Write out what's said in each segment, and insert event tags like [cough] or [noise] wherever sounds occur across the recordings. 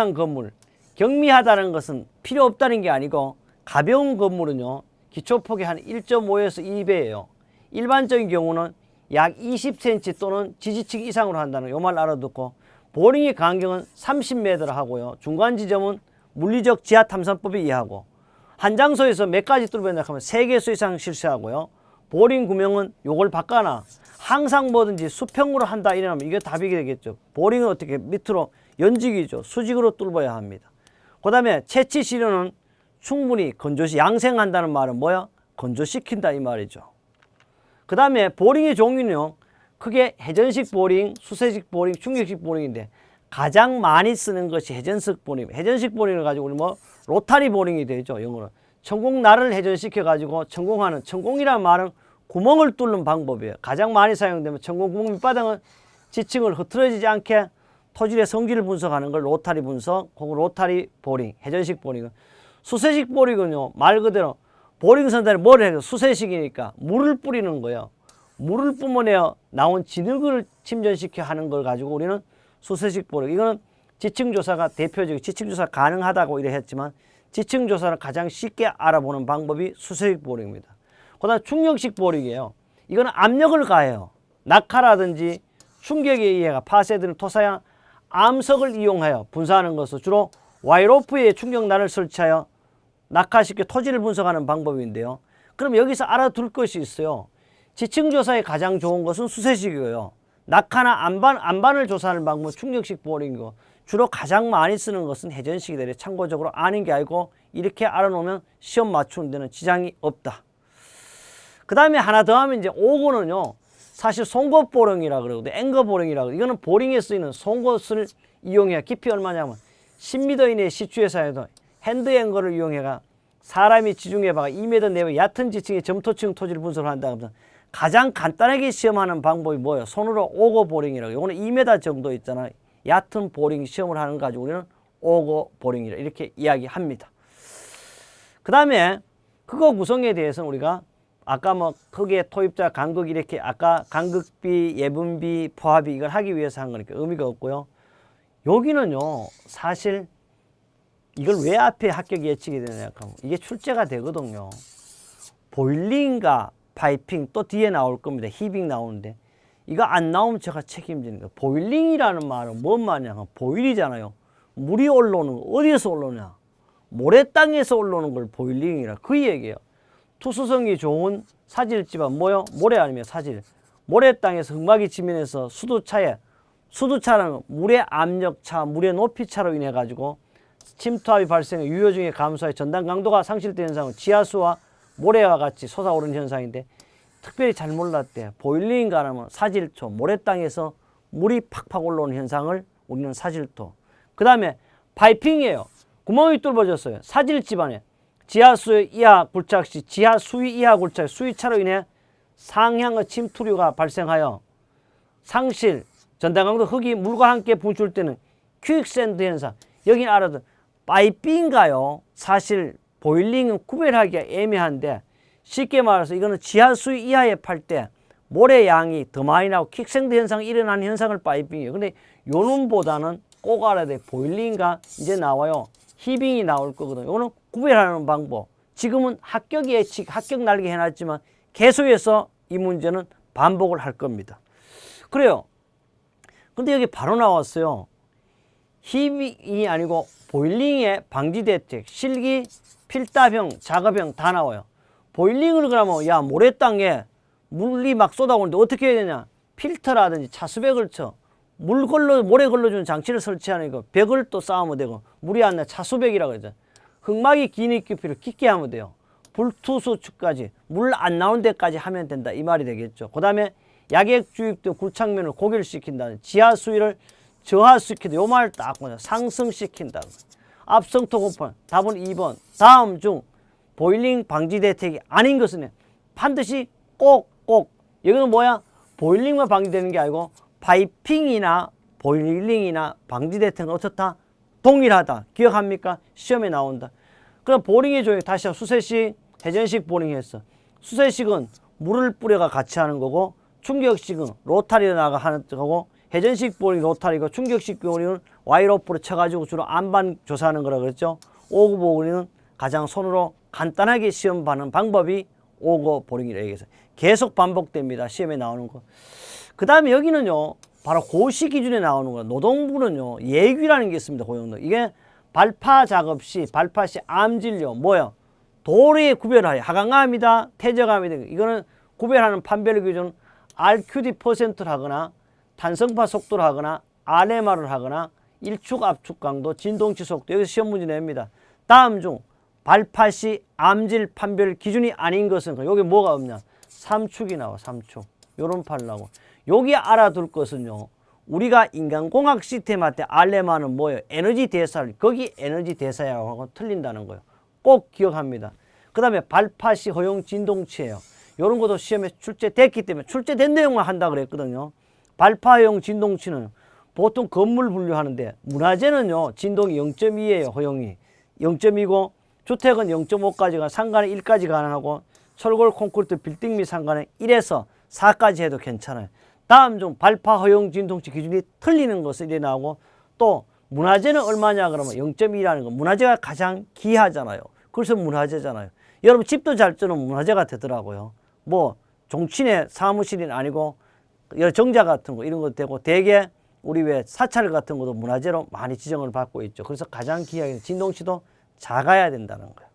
경미한 건물. 경미하다는 것은 필요 없다는 게 아니고 가벼운 건물은요. 기초폭이 한 1.5에서 2배예요. 일반적인 경우는 약 20cm 또는 지지층 이상으로 한다는 요 말 알아듣고 보링의 간격은 30m를 하고요. 중간 지점은 물리적 지하 탐산법에 의하고 한 장소에서 몇 가지 뚫어낸다 하면 세 개수 이상 실시하고요. 보링 구명은 요걸 바꿔나 항상 뭐든지 수평으로 한다 이러면 이게 답이 되겠죠. 보링은 어떻게 밑으로 연직이죠. 수직으로 뚫어야 합니다. 그 다음에 채취 시료는 충분히 건조시 양생한다는 말은 뭐야? 건조시킨다 이 말이죠. 그 다음에 보링의 종류는요. 크게 회전식 보링, 수세식 보링, 충격식 보링인데 가장 많이 쓰는 것이 회전식 보링. 회전식 보링을 가지고 우리 뭐 로타리 보링이 되죠. 영어로. 천공날을 회전시켜 가지고 천공하는 천공이라는 말은 구멍을 뚫는 방법이에요. 가장 많이 사용되면 천공 구멍 밑바닥은 지층을 흐트러지지 않게 토질의 성질을 분석하는 걸 로타리 분석, 혹은 로타리 보링, 회전식 보링은 수세식 보링은요 말 그대로 보링 선단에 뭐를 해서 수세식이니까 물을 뿌리는 거예요. 물을 뿜어내어 나온 진흙을 침전시켜 하는 걸 가지고 우리는 수세식 보링. 이거는 지층 조사가 대표적인 지층 조사 가능하다고 이래 했지만 지층 조사를 가장 쉽게 알아보는 방법이 수세식 보링입니다. 그 다음 충격식 보링이에요. 이거는 압력을 가해요. 낙하라든지 충격에 의해 파쇄되는 토사야 암석을 이용하여 분사하는 것을 주로 와이로프에 충격난을 설치하여 낙하시켜 토지를 분석하는 방법인데요. 그럼 여기서 알아둘 것이 있어요. 지층 조사에 가장 좋은 것은 수세식이고요. 낙하나 안반, 안반을 조사하는 방법은 충격식 보링이고 주로 가장 많이 쓰는 것은 회전식이다. 참고적으로 아는 게 아니고 이렇게 알아놓으면 시험 맞추는 데는 지장이 없다. 그 다음에 하나 더 하면 이제 5번은요. 사실 송곳 보링이라 그러거든요. 앵거 보링이라 그러고 이거는 보링에 쓰이는 송곳을 이용해 깊이 얼마냐면 10m 이내 시추에서에도 핸드 앵거를 이용해가 사람이 지중해 바가 2m 내외 얕은 지층의 점토층 토지를 분석한다 그러면 가장 간단하게 시험하는 방법이 뭐예요? 손으로 오거 보링이라고. 이거는 2m 정도 있잖아요. 얕은 보링 시험을 하는 거 가지고 우리는 오거 보링이라 이렇게 이야기합니다. 그 다음에 그거 구성에 대해서는 우리가 아까 뭐 크게 토입자 간극 이렇게 아까 간극비, 예분비, 포화비 이걸 하기 위해서 한 거니까 의미가 없고요. 여기는요 사실 이걸 왜 앞에 합격 예측이 되냐 하면 이게 출제가 되거든요. 보일링과 파이핑 또 뒤에 나올 겁니다. 히빙 나오는데 이거 안 나오면 제가 책임지는 거예요. 보일링이라는 말은 뭔 말이냐 보일이잖아요. 물이 올라오는 거 어디에서 올라오냐 모래 땅에서 올라오는 걸 보일링이라 그 얘기예요. 투수성이 좋은 사질지만 뭐요? 모래 아니면 사질. 모래 땅에서 흙막이 지면에서 수도차에 수도차는 물의 압력차, 물의 높이차로 인해 가지고 침투압이 발생해 유효 중에 감소해 전단 강도가 상실된 현상은 지하수와 모래와 같이 솟아오르는 현상인데 특별히 잘 몰랐대. 보일링 가라면 사질토, 모래 땅에서 물이 팍팍 올라오는 현상을 우리는 사질토. 그 다음에 파이핑이에요. 구멍이 뚫어졌어요. 사질 집안에 지하수 이하 굴착 시 지하 수위 이하 굴착 수위차로 인해 상향의 침투류가 발생하여 상실 전단강도 흙이 물과 함께 분출되는 퀵샌드 현상. 여기 알아도 파이핑인가요? 사실 보일링은 구별하기가 애매한데 쉽게 말해서 이거는 지하수 이하에 팔 때 모래 양이 더 많이 나고 킥생드 현상이 일어나는 현상을 파이핑이에요. 근데 요놈보다는 꼭 알아야 돼. 보일링과 이제 나와요. 히빙이 나올 거거든요. 이거는 구별하는 방법. 지금은 합격 예측, 합격 날개 해놨지만 계속해서 이 문제는 반복을 할 겁니다. 그래요. 근데 여기 바로 나왔어요. 히빙이 아니고 보일링의 방지 대책, 실기, 필따병, 작업병 다 나와요. 보일링을 그러면 야 모래 땅에 물이 막 쏟아오는데 어떻게 해야 되냐? 필터라든지 차수백을 쳐. 물 걸러 모래 걸러주는 장치를 설치하는 거 벽을 또 쌓으면 되고 물이 안나 차수백이라고 그러죠. 흙막이 기니 깊이를 깊게 하면 돼요. 불투수축까지 물 안 나오는 데까지 하면 된다 이 말이 되겠죠. 그 다음에 약액 주입된 굴착면을 고결시킨다. 지하 수위를 저하시키다. 요 말을 딱 보냐. 상승시킨다. 앞성토 공판 답은 2번. 다음 중 보일링 방지 대책이 아닌 것은 반드시 꼭꼭 여기는 뭐야? 보일링만 방지되는 게 아니고 파이핑이나 보일링이나 방지 대책은 어떻다? 동일하다. 기억합니까? 시험에 나온다. 그럼 보링의 조형 다시 수세식, 회전식 보링 했어. 수세식은 물을 뿌려가 같이 하는 거고 충격식은 로타리로 나가 하는 거고 회전식 보링 로타리고 충격식 보링은 와이로프로 쳐가지고 주로 안반 조사하는 거라 그랬죠. 오고 보기는 가장 손으로 간단하게 시험 받는 방법이 오고 보링이라 얘기해서 계속 반복됩니다. 시험에 나오는 거. 그 다음에 여기는요, 바로 고시 기준에 나오는 거. 노동부는요, 예규라는 게 있습니다. 고용노. 이게 발파 작업 시, 발파 시 암진료, 뭐요? 도리에 구별하여 하강암이다, 퇴적암이다. 이거는 구별하는 판별 기준 RQD 퍼센트를 하거나 탄성파 속도를 하거나 RMR을 하거나 일축 압축 강도 진동치 속도 여기서 시험 문제 냅니다. 다음 중 발파 시 암질 판별 기준이 아닌 것은 여기 뭐가 없냐? 삼축이 나와 삼축. 요런 팔 나고. 여기 알아둘 것은요. 우리가 인간공학 시스템한테 알레마는 뭐예요? 에너지 대사를 거기 에너지 대사하고 틀린다는 거예요. 꼭 기억합니다. 그 다음에 발파시 허용 진동치예요. 이런 것도 시험에 출제됐기 때문에 출제된 내용만 한다 그랬거든요. 발파형 진동치는 보통 건물 분류하는데 문화재는요 진동이 0.2예요 허용이 0.2고 주택은 0.5까지가 상가는 1까지 가능하고 철골 콘크리트 빌딩 및 상가는 1에서 4까지 해도 괜찮아요. 다음 중 발파 허용 진동치 기준이 틀리는 것을 나오고 또 문화재는 얼마냐 그러면 0.2라는 거 문화재가 가장 귀하잖아요. 그래서 문화재잖아요. 여러분 집도 잘 주는 문화재가 되더라고요. 뭐 종친의 사무실이 아니고 정자 같은 거 이런 것도 되고 대개 우리 왜 사찰 같은 것도 문화재로 많이 지정을 받고 있죠. 그래서 가장 귀하게 진동치도 작아야 된다는 거예요.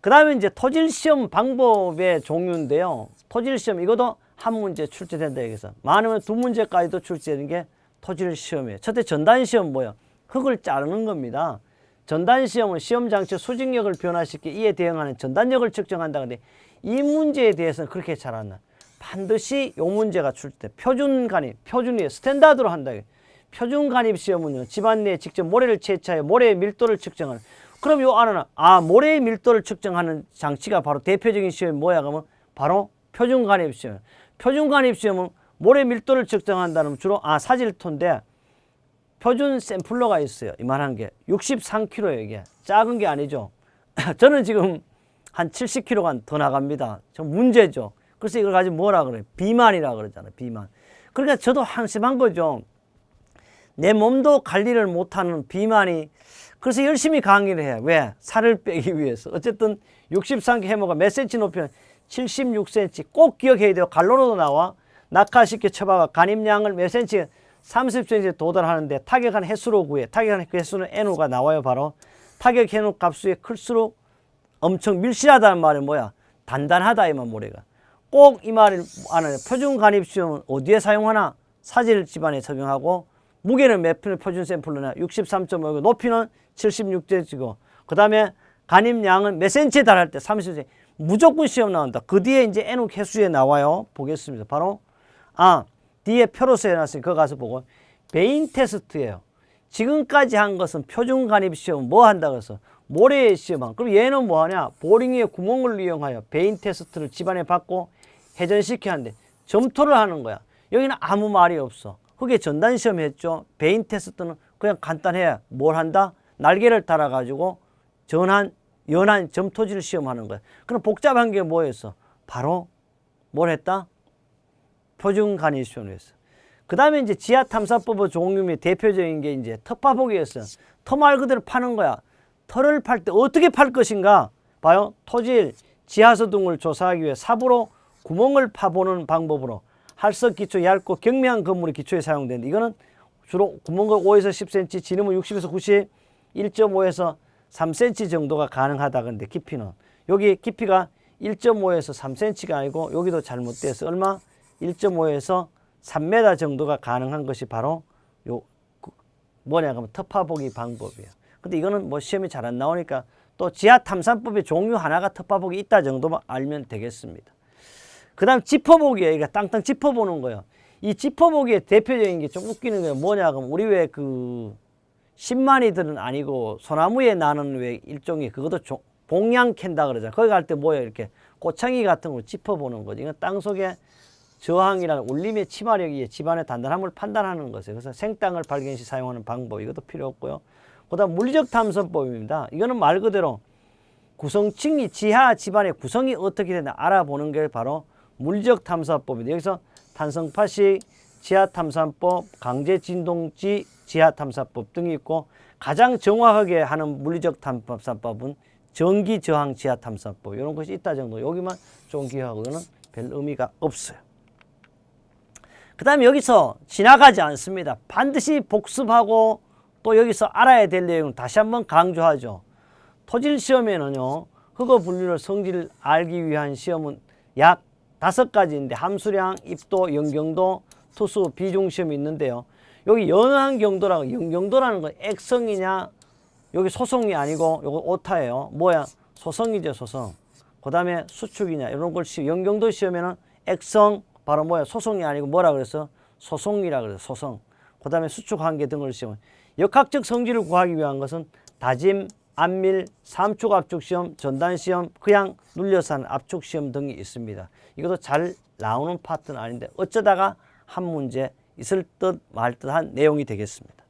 그 다음에 이제 토질 시험 방법의 종류인데요. 토질 시험 이것도 한 문제 출제된다 여기서 많으면 두 문제까지도 출제되는 게 토질 시험이에요. 첫째 전단 시험 뭐예요? 흙을 자르는 겁니다. 전단 시험은 시험 장치 수직력을 변화시켜 이에 대응하는 전단력을 측정한다. 근데 이 문제에 대해서는 그렇게 잘 안 나. 반드시 요 문제가 출제. 표준 간입, 표준이 스탠다드로 한다. 표준 간입 시험은요. 집안 내에 직접 모래를 채취하여 모래의 밀도를 측정하는. 그럼 요 안에는 아 모래의 밀도를 측정하는 장치가 바로 대표적인 시험이 뭐야 그러면 바로 표준 간입 시험. 표준 간입 시험은 모래 밀도를 측정한다는 주로 아 사질토인데 표준 샘플러가 있어요. 이만한 게 63kg예요 이게 작은 게 아니죠. [laughs] 저는 지금 한 70kg가 더 나갑니다. 저 문제죠. 그래서 이걸 가지고 뭐라 그래요? 비만이라 그러잖아요. 비만. 그러니까 저도 한심한 거죠. 내 몸도 관리를 못하는 비만이 그래서 열심히 강의를 해요. 왜? 살을 빼기 위해서. 어쨌든 63kg 해모가 몇 cm 높이는 76cm 꼭 기억해야 돼요. 갈로로도 나와. 낙하시켜 쳐봐가 간임량을 몇 cm? 30cm 도달하는데 타격한 횟수로 구해. 타격한 그 횟수는 N호가 나와요. 바로 타격 해놓 값수에 클수록 엄청 밀실하다는 말은 뭐야? 단단하다 이만 모래가. 꼭 이 말을 안에 표준 간입 시험은 어디에 사용하나? 사질 집안에 적용하고 무게는 몇 편의 표준 샘플로나 63.5고 높이는 76cm고 그 다음에 간입량은 몇 cm에 달할 때 30cm 무조건 시험 나온다. 그 뒤에 이제 N호 개수에 나와요. 보겠습니다. 바로 아 뒤에 표로 써놨으니 그거 가서 보고 베인 테스트예요. 지금까지 한 것은 표준 간입 시험 뭐 한다 그래서 모래에 시험한. 그럼 얘는 뭐 하냐? 보링의 구멍을 이용하여 베인 테스트를 집안에 받고 회전시켜 하는데 점토를 하는 거야. 여기는 아무 말이 없어. 그게 전단 시험 했죠. 베인 테스트는 그냥 간단해. 뭘 한다? 날개를 달아 가지고 전한, 연한 점토질 시험하는 거야. 그럼 복잡한 게 뭐였어? 바로 뭘 했다? 표준 간입 시험을 했어. 그 다음에 이제 지하 탐사법의 종류 및 대표적인 게 이제 텃파복이었어. 터말 그대로 파는 거야. 터를 팔 때 어떻게 팔 것인가? 봐요. 토질, 지하수 등을 조사하기 위해 삽으로 구멍을 파보는 방법으로 할석 기초 얇고 경미한 건물의 기초에 사용되는데 이거는 주로 구멍을 5에서 10cm, 지름은 60에서 90, 1.5에서 3cm 정도가 가능하다. 근데 깊이는 여기 깊이가 1.5에서 3cm가 아니고 여기도 잘못돼서 얼마? 1.5에서 3m 정도가 가능한 것이 바로 요그 뭐냐 그러면 터파보기 방법이에요. 근데 이거는 뭐 시험이 잘 안 나오니까 또 지하 탐산법의 종류 하나가 터파보기 있다 정도만 알면 되겠습니다. 그 다음 짚어보기예요. 이거 땅땅 짚어보는 거예요. 이 짚어보기의 대표적인 게 좀 웃기는 게 뭐냐 그러면 우리 왜그 신만이들은 아니고 소나무에 나는 왜 일종의 그것도 종- 봉양 캔다 그러잖아. 거기 갈 때 뭐예요? 이렇게 꼬챙이 같은 걸 짚어보는 거지. 이건 땅 속에 저항이라는 울림의 침하력이 집안의 단단함을 판단하는 것이에요. 그래서 생땅을 발견 시 사용하는 방법 이것도 필요 없고요. 그다음 물리적 탐선법입니다. 이거는 말 그대로 구성층이 지하 집안의 구성이 어떻게 되나 알아보는 게 바로 물리적 탐사법인데 여기서 탄성파식, 지하 탐산법, 강제 진동지, 지하 탐사법 등이 있고 가장 정확하게 하는 물리적 탐사법은 전기 저항 지하 탐사법 이런 것이 있다 정도. 여기만 좀 기억하고는 별 의미가 없어요. 그 다음에 여기서 지나가지 않습니다. 반드시 복습하고 또 여기서 알아야 될 내용을 다시 한번 강조하죠. 토질 시험에는요. 흑어 분류를 성질을 알기 위한 시험은 약 다섯 가지인데 함수량, 입도, 연경도, 투수, 비중 시험이 있는데요. 여기 연한 경도라고 연경도라는 건 액성이냐 여기 소성이 아니고 요거 오타예요. 뭐야? 소성이죠, 소성. 그 다음에 수축이냐 이런 걸 시, 연경도 시험에는 액성 바로 뭐야? 소성이 아니고 뭐라 그래서 소성이라 그래서 소성. 그 다음에 수축 한계 등을 시험. 역학적 성질을 구하기 위한 것은 다짐, 안밀, 삼축 압축 시험, 전단 시험, 그냥 눌려서 하는 압축 시험 등이 있습니다. 이것도 잘 나오는 파트는 아닌데 어쩌다가 한 문제 있을 듯 말 듯한 내용이 되겠습니다.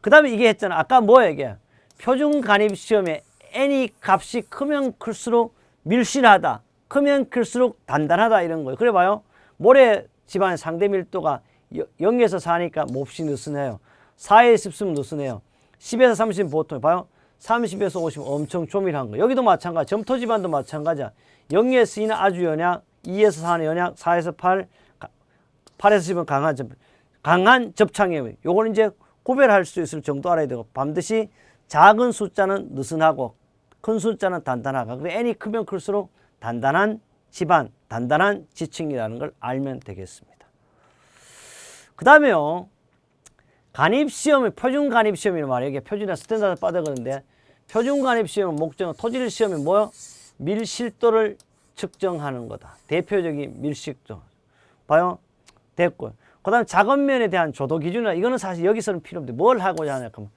그 다음에 이게 했잖아. 아까 뭐야 이게? 표준 간입 시험에 n이 값이 크면 클수록 밀실하다. 크면 클수록 단단하다 이런 거예요. 그래 봐요. 모래 집안의 상대 밀도가 0에서 4니까 몹시 느슨해요. 4에 10쓰면 느슨해요. 10에서 30은 보통 봐요. 30에서 50은 엄청 조밀한 거. 여기도 마찬가지. 점토 집안도 마찬가지야. 0에서 2는 아주 연약, 2에서 4는 연약, 4에서 8, 8에서 10은 강한 접, 강한 접창이에요. 요거는 이제 구별할 수 있을 정도 알아야 되고 반드시 작은 숫자는 느슨하고 큰 숫자는 단단하고 그래 n이 크면 클수록 단단한 집안, 단단한 지층이라는 걸 알면 되겠습니다. 그 다음에요. 간입시험이 표준 간입시험이란 말이에요. 이게 표준이나 스탠다드 빠져그는데 표준 간입시험 목적은 토질 시험이 뭐요? 밀실도를 측정하는 거다. 대표적인 밀실도. 봐요. 됐고. 그 다음에 작업면에 대한 조도 기준이나 이거는 사실 여기서는 필요 없는데 뭘 하고자 하냐 그러면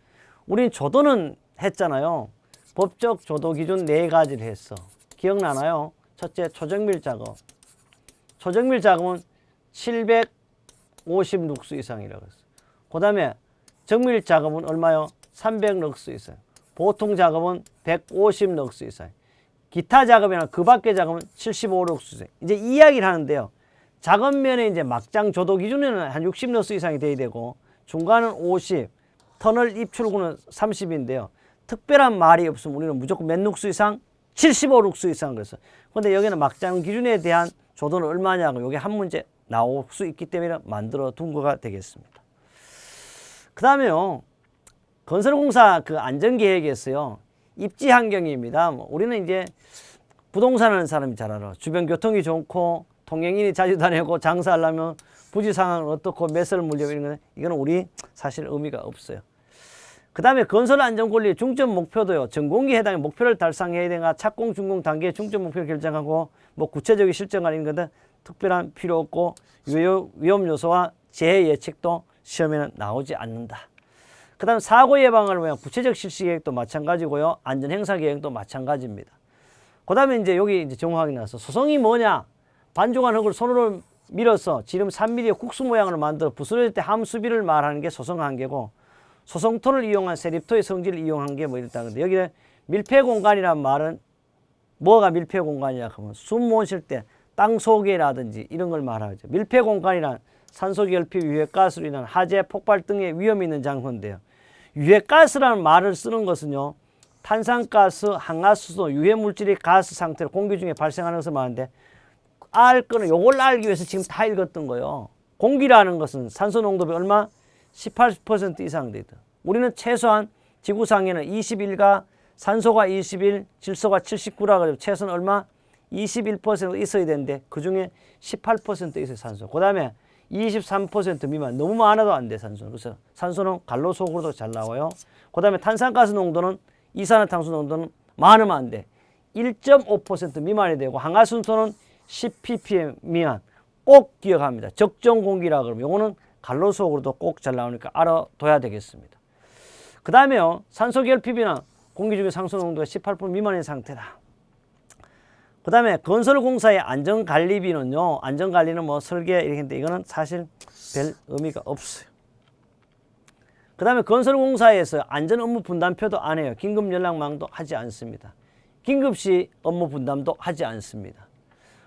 우리는 조도는 했잖아요. 법적 조도 기준 네 가지를 했어. 기억나나요? 첫째 초정밀 작업. 초정밀 작업은 750 룩스 이상이라고 했어. 그 다음에 정밀 작업은 얼마요? 300 럭스 이상. 보통 작업은 150 럭스 이상. 기타 작업이나 그 밖의 작업은 75 럭스 이상. 이제 이야기를 하는데요. 작업면에 이제 막장 조도 기준에는 한 60 럭스 이상이 돼야 되고 중간은 50, 터널 입출구는 30인데요. 특별한 말이 없으면 우리는 무조건 몇 룩스 이상? 75 룩스 이상 그래서. 근데 여기는 막장 기준에 대한 조도는 얼마냐고 여기 한 문제 나올 수 있기 때문에 만들어 둔 거가 되겠습니다. 그 다음에요. 건설공사 그 안전계획에서요. 입지 환경입니다. 뭐 우리는 이제 부동산 하는 사람이 잘 알아. 주변 교통이 좋고 통행인이 자주 다니고 장사하려면 부지 상황은 어떻고 매설 물려 이런 거는 이거는 우리 사실 의미가 없어요. 그 다음에 건설 안전 권리 중점 목표도요. 전공기 해당의 목표를 달성해야 되나 착공 준공 단계의 중점 목표를 결정하고 뭐 구체적인 실정을 이런 것은 특별한 필요 없고 위험 요소와 재해 예측도 시험에는 나오지 않는다. 그 다음 사고 예방을 위한 구체적 실시 계획도 마찬가지고요. 안전 행사 계획도 마찬가지입니다. 그 다음에 이제 여기 이제 정확하게 나서 소송이 뭐냐? 반죽한 흙을 손으로 밀어서 지름 3mm의 국수 모양을 만들어 부스러질 때 함수비를 말하는 게 소송 한계고 소송토를 이용한 세립토의 성질을 이용한 게 뭐 이랬다. 근데 여기 밀폐 공간이란 말은 뭐가 밀폐 공간이냐 하면 숨못쉴때땅 속에라든지 이런 걸 말하죠. 밀폐 공간이란 산소 결핍, 유해가스로 인한 화재, 폭발 등의 위험이 있는 장소인데요. 유해가스라는 말을 쓰는 것은요. 탄산가스, 항화수소, 유해물질이 가스 상태로 공기 중에 발생하는 것을 말하는데 알 거는 요걸 알기 위해서 지금 다 읽었던 거예요. 공기라는 것은 산소 농도가 얼마? 18% 이상 되다. 우리는 최소한 지구상에는 21가 산소가 21, 질소가 79라 가지고 최소는 얼마? 21% 있어야 되는데 그 중에 18% 있어요 산소. 그 다음에 23% 미만 너무 많아도 안 돼 산소는. 그래서 산소는 갈로 속으로도 잘 나와요. 그 다음에 탄산가스 농도는 이산화탄소 농도는 많으면 안 돼. 1.5% 미만이 되고 항화순소는 10ppm 미만 꼭 기억합니다. 적정 공기라 그러면 요거는 갈로 속으로도 꼭 잘 나오니까 알아둬야 되겠습니다. 그 다음에요. 산소 결핍이나 공기 중의 상수 농도가 18% 미만인 상태다. 그 다음에 건설공사의 안전관리비는요. 안전관리는 뭐 설계 이렇게 했는데 이거는 사실 별 의미가 없어요. 그 다음에 건설공사에서 안전 업무 분담표도 안 해요. 긴급 연락망도 하지 않습니다. 긴급시 업무 분담도 하지 않습니다.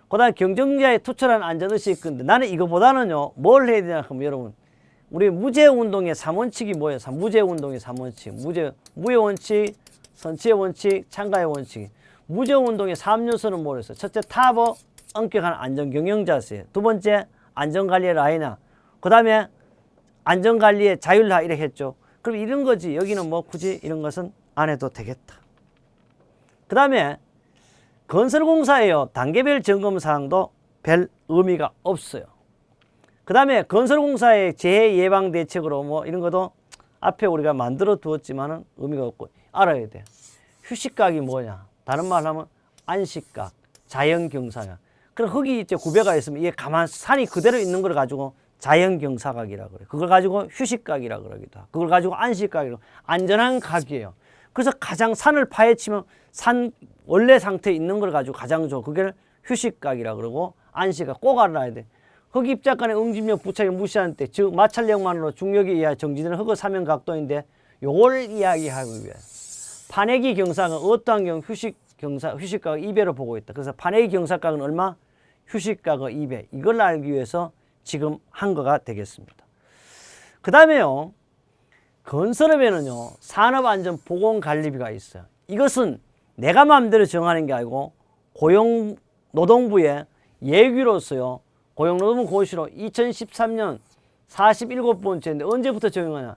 그 다음에 경쟁자의 투철한 안전의식이 있는데 나는 이거보다는요. 뭘 해야 되냐 하면 여러분 우리 무죄 운동의 3원칙이 뭐예요? 삼- 무죄 운동의 3원칙. 무죄 무의 원칙, 선치의 원칙, 참가의 원칙. 무죄 운동의 3요소는 뭐였어요? 첫째 타버 엄격한 안전 경영 자세. 두 번째 안전 관리의 라인화. 그 다음에 안전 관리의 자율화 이렇게 했죠. 그럼 이런 거지. 여기는 뭐 굳이 이런 것은 안 해도 되겠다. 그 다음에 건설공사예요. 단계별 점검 사항도 별 의미가 없어요. 그 다음에 건설공사의 재해 예방 대책으로 뭐 이런 것도 앞에 우리가 만들어 두었지만은 의미가 없고 알아야 돼. 휴식각이 뭐냐? 다른 말로 하면 안식각, 자연경사냐. 그럼 흙이 이제 구배가 있으면 이게 가만 산이 그대로 있는 걸 가지고 자연경사각이라 그래. 그걸 가지고 휴식각이라 그러기도 하고, 그걸 가지고 안식각이라고 안전한 각이에요. 그래서 가장 산을 파헤치면 산 원래 상태에 있는 걸 가지고 가장 좋아. 그게 휴식각이라 그러고 안식각 꼭 알아야 돼. 흑입자간의 응집력 부착을 무시하는 때, 즉 마찰력만으로 중력에 의해 정지되는 흑의 사면 각도인데 요걸 이야기하기 위해 판액이 경사가 어떠한 경우 휴식 경사 휴식각을 2배로 보고 있다. 그래서 판액이 경사각은 얼마? 휴식각의 2배. 이걸 알기 위해서 지금 한 거가 되겠습니다. 그 다음에요. 건설업에는요. 산업안전보건관리비가 있어요. 이것은 내가 마음대로 정하는 게 아니고 고용노동부의 예규로서요. 고용노동부 고시로 2013년 47번째인데 언제부터 적용하냐?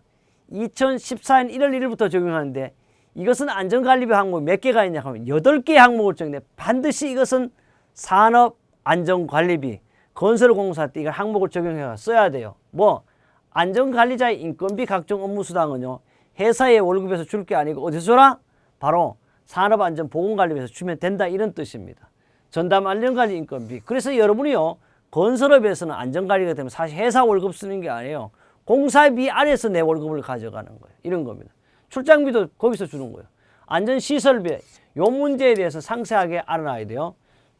2014년 1월 1일부터 적용하는데 이것은 안전관리비 항목이 몇 개가 있냐 하면 8개 항목을 적용해 반드시 이것은 산업안전관리비 건설공사 때 이걸 항목을 적용해 써야 돼요. 뭐 안전관리자의 인건비 각종 업무수당은요 회사의 월급에서 줄 게 아니고 어디서 줘라? 바로 산업안전보건관리비에서 주면 된다 이런 뜻입니다. 전담 안전관리 인건비. 그래서 여러분이요 건설업에서는 안전관리가 되면 사실 회사 월급 쓰는 게 아니에요. 공사비 안에서 내 월급을 가져가는 거예요. 이런 겁니다. 출장비도 거기서 주는 거예요. 안전시설비 요 문제에 대해서 상세하게 알아놔야 돼요.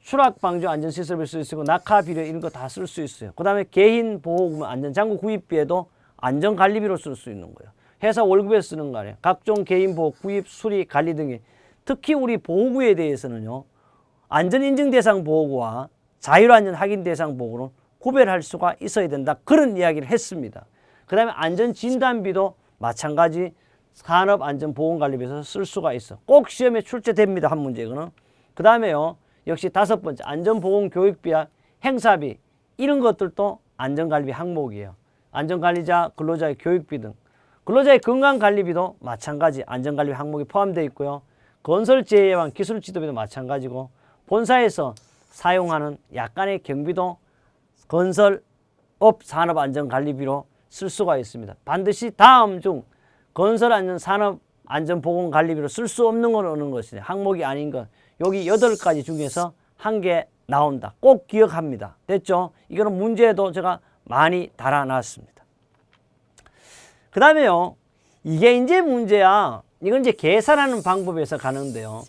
추락 방지 안전 시설비 쓸수 있고 낙하 비료 이런 거 다 쓸 수 있어요. 그다음에 개인 보호금 안전 장구 구입비에도 안전 관리비로 쓸 수 있는 거예요. 회사 월급에 쓰는 거 아니에요. 각종 개인 보호 구입 수리 관리 등이 특히 우리 보호구에 대해서는요. 안전 인증 대상 보호구와 자율 안전 확인 대상 보호구는 구별할 수가 있어야 된다. 그런 이야기를 했습니다. 그 다음에 안전 진단비도 마찬가지 산업안전보건관리비에서 쓸 수가 있어. 꼭 시험에 출제됩니다. 한 문제 이거는. 그 다음에요. 역시 다섯 번째 안전보건교육비와 행사비 이런 것들도 안전관리비 항목이에요. 안전관리자, 근로자의 교육비 등 근로자의 건강관리비도 마찬가지 안전관리비 항목이 포함되어 있고요. 건설재해와 기술지도비도 마찬가지고 본사에서 사용하는 약간의 경비도 건설업 산업안전관리비로 쓸 수가 있습니다. 반드시 다음 중 건설안전 산업안전보건관리비로 쓸 수 없는 건 어느 것이냐 항목이 아닌 것 여기 여덟 가지 중에서 한 개 나온다. 꼭 기억합니다. 됐죠? 이거는 문제도 제가 많이 달아놨습니다. 그 다음에요. 이게 이제 문제야. 이건 이제 계산하는 방법에서 가는데요.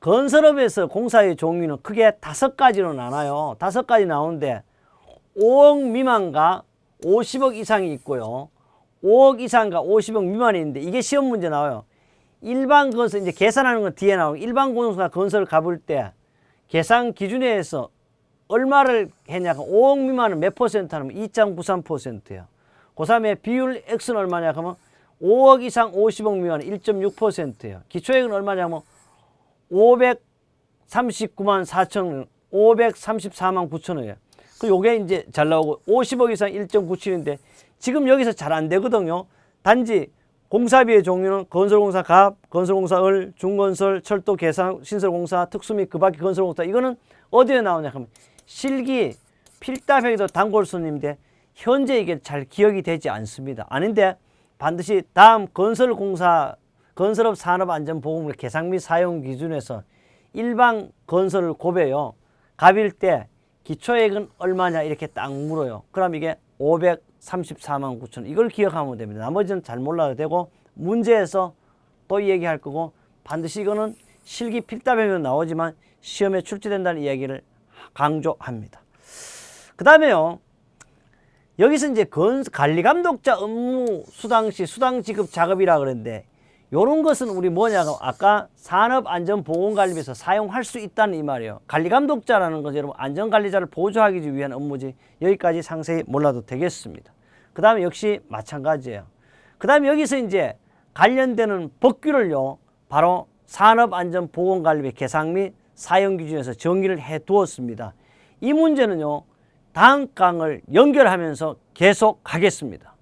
건설업에서 공사의 종류는 크게 다섯 가지로 나눠요. 다섯 가지 나오는데 5억 미만과 50억 이상이 있고요. 5억 이상과 50억 미만이 있는데 이게 시험 문제 나와요. 일반 건설 이제 계산하는 건 뒤에 나오고 일반 공사 건설을 가볼 때 계산 기준에 의해서 얼마를 했냐 5억 미만은 몇 퍼센트 하면 2.93%예요. 그3에 비율 X는 얼마냐 하면 5억 이상 50억 미만은 1.6%예요. 기초액은 얼마냐면 539만 4천 534만 9천 원이에요. 그 요게 이제 잘 나오고 50억 이상 1.97인데 지금 여기서 잘 안 되거든요. 단지 공사비의 종류는 건설공사 갑, 건설공사 을, 중건설, 철도 개상, 신설공사, 특수 및 그 밖의 건설공사 이거는 어디에 나오냐 하면 실기, 필답형에도 단골 손님인데 현재 이게 잘 기억이 되지 않습니다. 아닌데 반드시 다음 건설공사, 건설업 산업안전보험을 계상 및 사용 기준에서 일반 건설을 고배요. 갑일 때 기초액은 얼마냐 이렇게 딱 물어요. 그럼 이게 534만 9천 원. 이걸 기억하면 됩니다. 나머지는 잘 몰라도 되고 문제에서 또 얘기할 거고 반드시 이거는 실기 필답에는 나오지만 시험에 출제된다는 이야기를 강조합니다. 그 다음에요. 여기서 이제 건, 관리 감독자 업무 수당 시 수당 지급 작업이라 그러는데 요런 것은 우리 뭐냐고 아까 산업안전보건관리비에서 사용할 수 있다는 이 말이에요. 관리감독자라는 것은 여러분 안전관리자를 보조하기 위한 업무지 여기까지 상세히 몰라도 되겠습니다. 그 다음에 역시 마찬가지예요. 그 다음에 여기서 이제 관련되는 법규를요, 바로 산업안전보건관리법 개상 및 사용기준에서 정의를 해 두었습니다. 이 문제는요, 다음 강을 연결하면서 계속 가겠습니다.